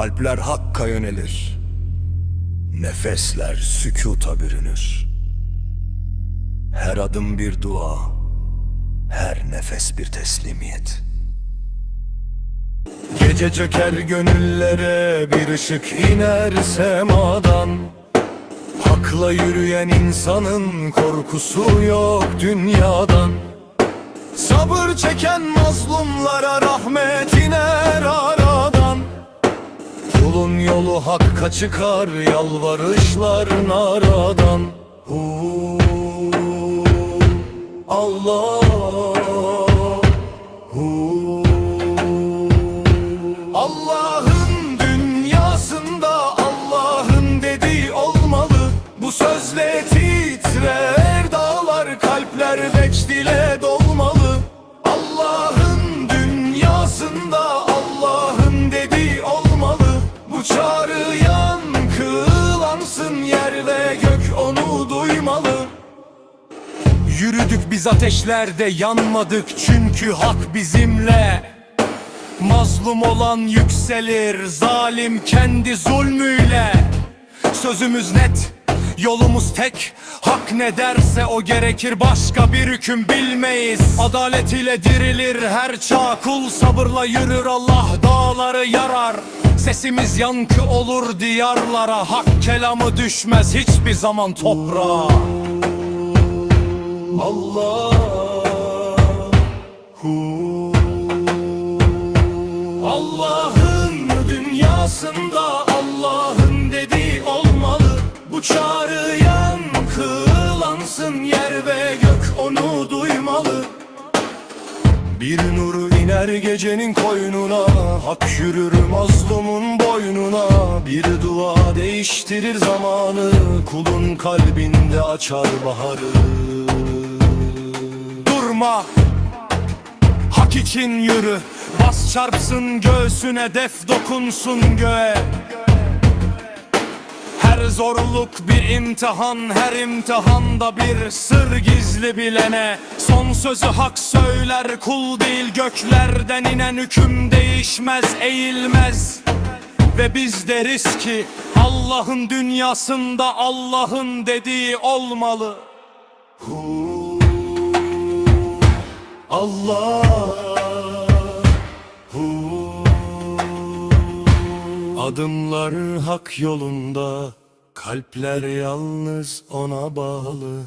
Kalpler hakka yönelir. Nefesler sükuta bürünür. Her adım bir dua, her nefes bir teslimiyet. Gece çöker gönüllere bir ışık iner semadan Hakla yürüyen insanın korkusu yok dünyadan Sabır çeken mazlumlara rahmet iner aradan Kulun yolu hakka çıkar yalvarışlar naradan Hu, Allah Hu. Allah'ın dünyasında Allah'ın dediği olmalı Bu sözle titrer dağlar kalpler vecd Bu çağrı yankılansın yer ve gök onu duymalı. Yürüdük biz ateşlerde yanmadık çünkü hak bizimle. Mazlum olan yükselir, zalim kendi zulmüyle. Sözümüz net, yolumuz tek. Hak ne derse o gerekir, başka bir hüküm bilmeyiz. Adalet ile dirilir her çağ, kul sabırla yürür. Allah dağları yarar Sesimiz yankı olur diyarlara Hak kelamı düşmez hiçbir zaman toprağa. Allah Allah'ın dünyasında Allah'ın dediği olmalı. Bu çağrı yankılansın yer ve gök onu duymalı. Bir nuru iner gecenin koynuna Hak yürür mazlumun boynuna. Bir dua değiştirir zamanı Kulun kalbinde açar baharı. Durma Hak için yürü. Bas çarpsın göğsüne def dokunsun göğe zorluk bir imtihan Her imtihanda bir sır gizli bilene. Son sözü hak söyler kul değil Göklerden inen hüküm değişmez eğilmez. Ve biz deriz ki Allah'ın dünyasında Allah'ın dediği olmalı. Allah. Hu. Adımlar hak yolunda Kalpler yalnız ona bağlı